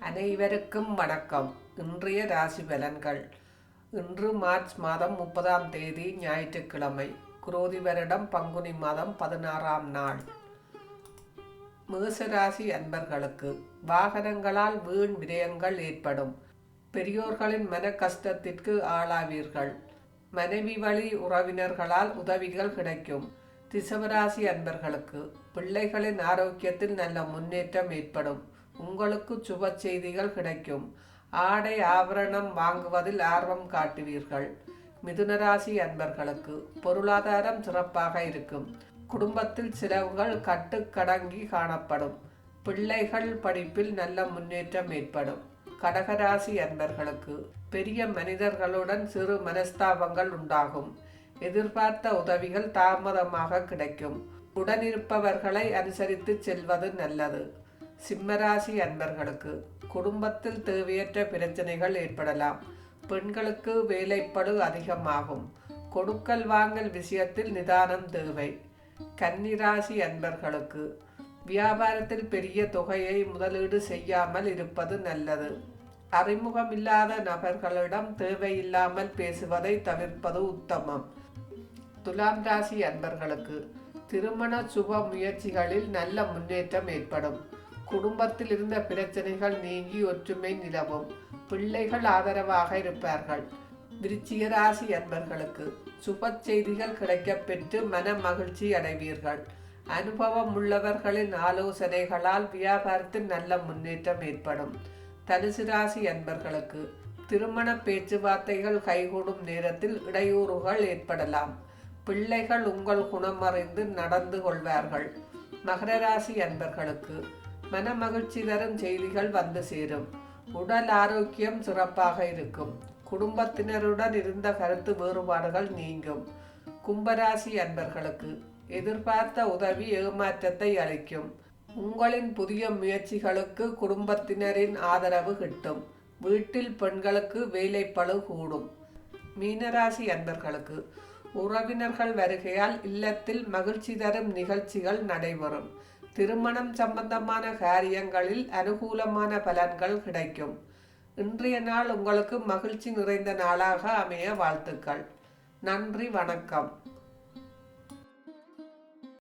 அனைவருக்கும் வணக்கம். இன்றைய ராசி பலன்கள். இன்று மார்ச் மாதம் முப்பதாம் தேதி ஞாயிற்றுக்கிழமை. குரோதி வருடம் பங்குனி மாதம் பதினாறாம் நாள். மேசராசி அன்பர்களுக்கு வாகனங்களால் வீண் விரயங்கள் ஏற்படும். பெரியோர்களின் மன கஷ்டத்திற்கு ஆளாவீர்கள். மனைவி வழி உறவினர்களால் உதவிகள் கிடைக்கும். திசவராசி அன்பர்களுக்கு பிள்ளைகளின் ஆரோக்கியத்தில் நல்ல முன்னேற்றம் ஏற்படும். உங்களுக்கு சுப செய்திகள் கிடைக்கும். ஆடை ஆபரணம் வாங்குவதில் ஆர்வம் காட்டுவீர்கள். மிதுனராசி அன்பர்களுக்கு பொருளாதாரம் சிறப்பாக இருக்கும். குடும்பத்தில் செலவுகள் கட்டுக்கடங்கி காணப்படும். பிள்ளைகள் படிப்பில் நல்ல முன்னேற்றம் ஏற்படும். கடகராசி அன்பர்களுக்கு பெரிய மனிதர்களுடன் சிறு மனஸ்தாபங்கள் உண்டாகும். எதிர்பார்த்த உதவிகள் தாமதமாக கிடைக்கும். உடனிருப்பவர்களை அனுசரித்து செல்வது நல்லது. சிம்மராசி அன்பர்களுக்கு குடும்பத்தில் தேவையற்ற பிரச்சனைகள் ஏற்படலாம். பெண்களுக்கு வேலைப்படு அதிகமாகும். கொடுக்கல் வாங்கல் விஷயத்தில் நிதானம் தேவை. கன்னிராசி அன்பர்களுக்கு வியாபாரத்தில் பெரிய தொகையை முதலீடு செய்யாமல் இருப்பது நல்லது. அறிமுகமில்லாத நபர்களிடம் தேவையில்லாமல் பேசுவதை தவிர்ப்பது உத்தமம். துலாம் ராசி அன்பர்களுக்கு திருமண சுப முயற்சிகளில் நல்ல முன்னேற்றம் ஏற்படும். குடும்பத்தில் இருந்த பிரச்சனைகள் நீங்கி ஒற்றுமை நிலவும். பிள்ளைகள் ஆதரவாக இருப்பார்கள். விருச்சிக ராசி அன்பர்களுக்கு சுப செய்திகள் கிடைக்கப்பெற்று மன மகிழ்ச்சி அடைவீர்கள். அனுபவம் உள்ளவர்களின் ஆலோசனைகளால் வியாபாரத்தில் நல்ல முன்னேற்றம் ஏற்படும். தனுசு ராசி அன்பர்களுக்கு திருமண பேச்சுவார்த்தைகள் கைகூடும் நேரத்தில் இடையூறுகள் ஏற்படலாம். பிள்ளைகள் உங்கள் குணமறிந்து நடந்து கொள்வார்கள். மகர ராசி அன்பர்களுக்கு மனமகிழ்ச்சி தரும் செய்திகள் வந்து சேரும். உடல் ஆரோக்கியம் சிறப்பாக இருக்கும். குடும்பத்தினருடன் இருந்த கருத்து வேறுபாடுகள் நீங்கும். கும்பராசி அன்பர்களுக்கு எதிர்பார்த்த உதவி ஏமாற்றத்தை அளிக்கும். உங்களின் புதிய முயற்சிகளுக்கு குடும்பத்தினரின் ஆதரவு கிட்டும். வீட்டில் பெண்களுக்கு வேலைப்பளு கூடும். மீனராசி அன்பர்களுக்கு உறவினர்கள் வருகையால் இல்லத்தில் மகிழ்ச்சி தரும் நிகழ்ச்சிகள் நடைபெறும். திருமணம் சம்பந்தமான காரியங்களில் அனுகூலமான பலன்கள் கிடைக்கும். இன்றைய நாள் உங்களுக்கு மகிழ்ச்சி நிறைந்த நாளாக அமைய வாழ்த்துக்கள். நன்றி வணக்கம்.